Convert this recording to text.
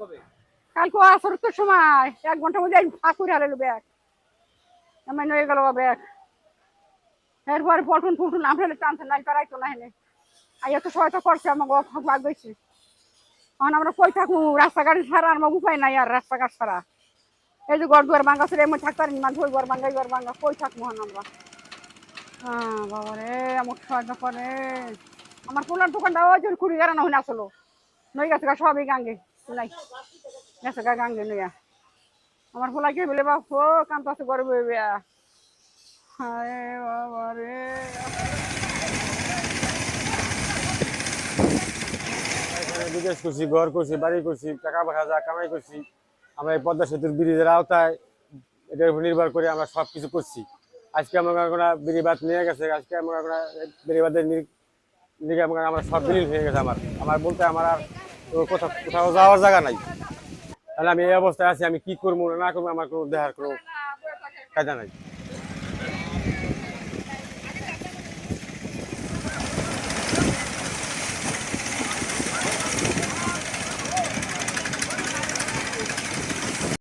কবে? কালকে আসর তো সময়। এক ঘণ্টার মধ্যে ফাঁকুর হারালো ব্যাগ। আমার নয়ে গেল ব্যাগ। এরপরে আমরা টানতে নাই পারাইতো না হেনে আর এত সহায়তা করছে আমাকে ভাগ গেছে এখন আমরা কই থাকব? রাস্তাঘাট ছাড়া আমার উপায় নাই আর রাস্তাঘাট ছাড়া। এই যে ঘর দুয়ার ভাঙ্গা ছিল এমন থাকতে পারিনি। মানুষ ওই ঘর ভাঙ্গা এই ঘর ভাঙ্গা কই থাকব এখন আমরা? হ্যাঁ বাবা রে আমার সহায়তা করে আমার পোলার দোকানটা ওই জন্য কুড়ি গাড়ানো হয়ে আসলো। নই গেছে গা সবই গাঙ্গে। নাই গেছে গা গাঙ্গে নইয়া আমার পোলাকে বলে বাপ কান্ত আছে গর্ব বিয়া। হায় বাবা রে বিদেশ করছি ঘর করছি বাড়ি করছি টাকা পয়সা যা, কামাই করছি আমরা এই পদ্মা সেতুর ব্রিজের আওতায় এটার উপর নির্ভর করে আমরা সব কিছু করছি আজকে আমরা কোনো বেরিবাদ নিয়ে গেছে, আজকে আমরা কোনো বেরিবাদের আমরা আমরা সব বিলীন হয়ে গেছে আমার আমার বলতে আমার আর কোনো কোথাও কোথাও যাওয়ার জায়গা নাই। তাহলে আমি এই অবস্থায় আছি, আমি কি করব, না করব, আমার কোনো দেহার কোনো কাজা নাই।